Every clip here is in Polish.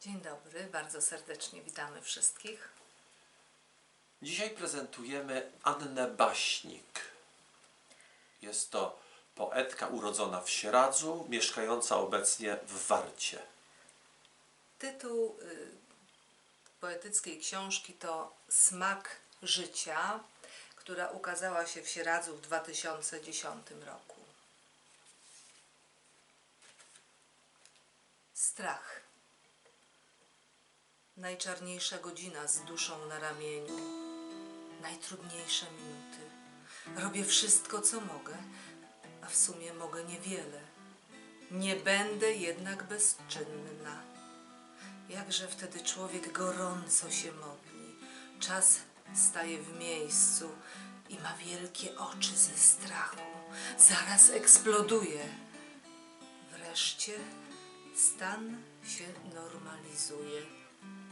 Dzień dobry, bardzo serdecznie witamy wszystkich. Dzisiaj prezentujemy Annę Baśnik. Jest to poetka urodzona w Sieradzu, mieszkająca obecnie w Warcie. Tytuł y, poetyckiej książki to Smak życia, która ukazała się w Sieradzu w 2010 roku. Strach. Najczarniejsza godzina z duszą na ramieniu. Najtrudniejsze minuty. Robię wszystko, co mogę, a w sumie mogę niewiele. Nie będę jednak bezczynna. Jakże wtedy człowiek gorąco się modli. Czas staje w miejscu i ma wielkie oczy ze strachu. Zaraz eksploduje. Wreszcie stan się normalizuje.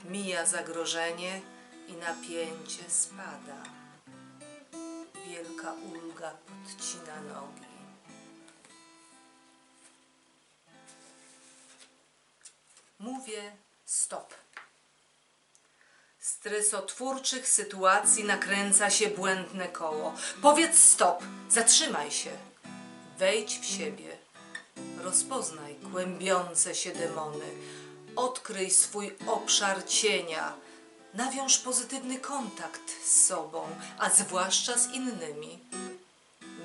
Mija zagrożenie i napięcie spada. Wielka ulga podcina nogi. Mówię stop. Stresotwórczych sytuacji nakręca się błędne koło. Powiedz stop, zatrzymaj się. Wejdź w siebie. Rozpoznaj kłębiące się demony. Odkryj swój obszar cienia. Nawiąż pozytywny kontakt z sobą, a zwłaszcza z innymi.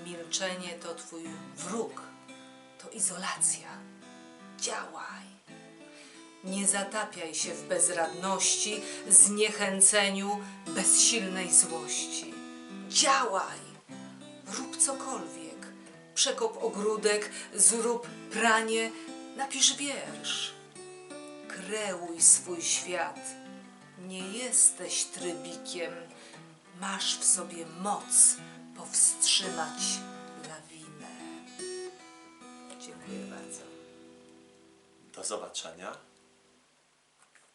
Milczenie to twój wróg, to izolacja. Działaj. Nie zatapiaj się w bezradności, zniechęceniu, bezsilnej złości. Działaj! Rób cokolwiek. Przekop ogródek, zrób pranie, napisz wiersz. Kreuj swój świat. Nie jesteś trybikiem. Masz w sobie moc powstrzymać lawinę. Dziękuję bardzo. Do zobaczenia.